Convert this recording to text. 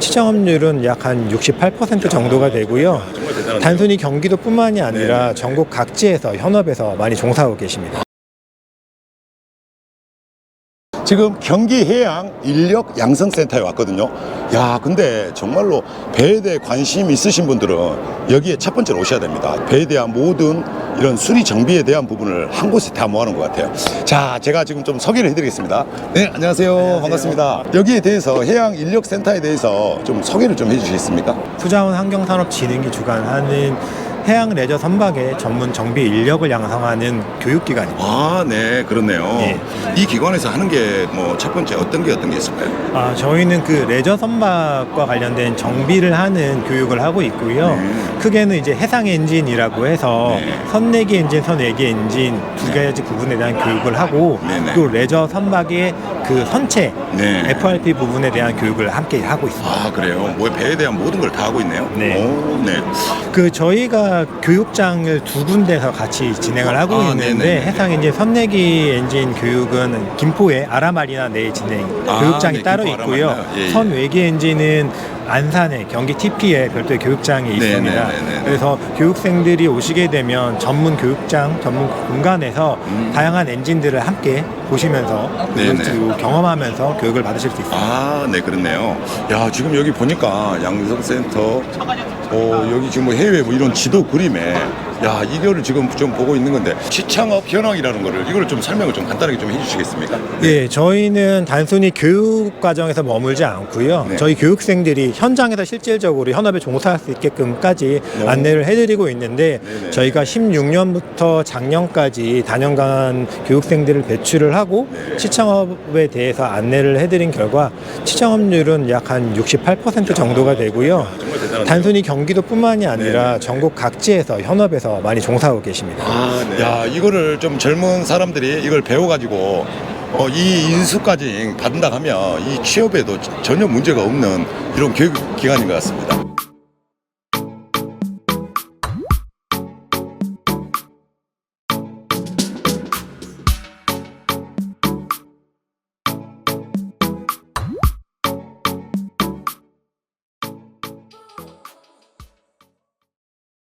시청업률은 약 한 68% 정도가 되고요. 단순히 경기도뿐만이 아니라 네. 전국 각지에서 현업에서 많이 종사하고 계십니다. 지금 경기 해양 인력 양성 센터에 왔거든요. 야, 근데 정말로 배에 대해 관심 있으신 분들은 여기에 첫 번째로 오셔야 됩니다. 배에 대한 모든 이런 수리 정비에 대한 부분을 한 곳에 다 모아놓은 것 같아요. 자, 제가 지금 좀 소개를 해드리겠습니다. 네, 안녕하세요. 반갑습니다. 여기에 대해서 해양 인력 센터에 대해서 좀 소개를 좀 해주시겠습니까? 수자원 환경산업진흥기 주관하는 해양 레저 선박의 전문 정비 인력을 양성하는 교육기관입니다. 아, 네, 그렇네요. 예. 이 기관에서 하는 게 뭐 첫 번째 어떤 게 어떤 게 있을까요? 아, 저희는 그 레저 선박과 관련된 정비를 하는 교육을 하고 있고요. 네. 크게는 이제 해상 엔진이라고 해서 네. 선내기 엔진, 선외기 엔진 두 가지 부분에 대한 교육을 하고 네 네. 또 레저 선박의 그 선체 네. FRP 부분에 대한 교육을 함께 하고 있습니다. 아, 그래요? 뭐 배에 대한 모든 걸 다 하고 있네요. 네. 오, 네. 그 저희가 교육장을 두 군데서 같이 진행을 하고 아, 있는데. 해상 엔진 선내기 엔진 교육은 김포의 아라마리나 내에 진행 아, 교육장이 네, 따로 김포 있고요. 아라마리나. 예, 예. 선외기 엔진은 안산에 경기 TP에 별도의 교육장이 있습니다. 네네네네. 그래서 교육생들이 오시게 되면 전문 교육장, 전문 공간에서 음. 다양한 엔진들을 함께 보시면서 네네. 그리고 경험하면서 교육을 받으실 수 있습니다. 아, 네, 그렇네요. 야, 지금 여기 보니까 양성센터, 어, 여기 지금 뭐 해외 뭐 이런 지도 그림에, 야, 이거를 지금 좀 보고 있는 건데, 시창업 현황이라는 거를, 이거를 좀 설명을 좀 간단하게 좀 해주시겠습니까? 예, 저희는 단순히 교육 과정에서 머물지 않고요. 네. 저희 교육생들이 현장에서 실질적으로 현업에 종사할 수 있게끔까지 오. 안내를 해드리고 있는데 네네. 저희가 16년부터 작년까지 다년간 교육생들을 배출을 하고 네. 시청업에 대해서 안내를 해드린 결과 시청업률은 약 한 68% 정도가 되고요. 대단하네요. 단순히 경기도뿐만이 아니라 네네. 전국 각지에서 현업에서 많이 종사하고 계십니다. 아, 네. 야, 이거를 좀 젊은 사람들이 이걸 배워가지고, 어, 이 인수까지 받는다 하면 이 취업에도 전혀 문제가 없는 이런 교육 기관인 것 같습니다.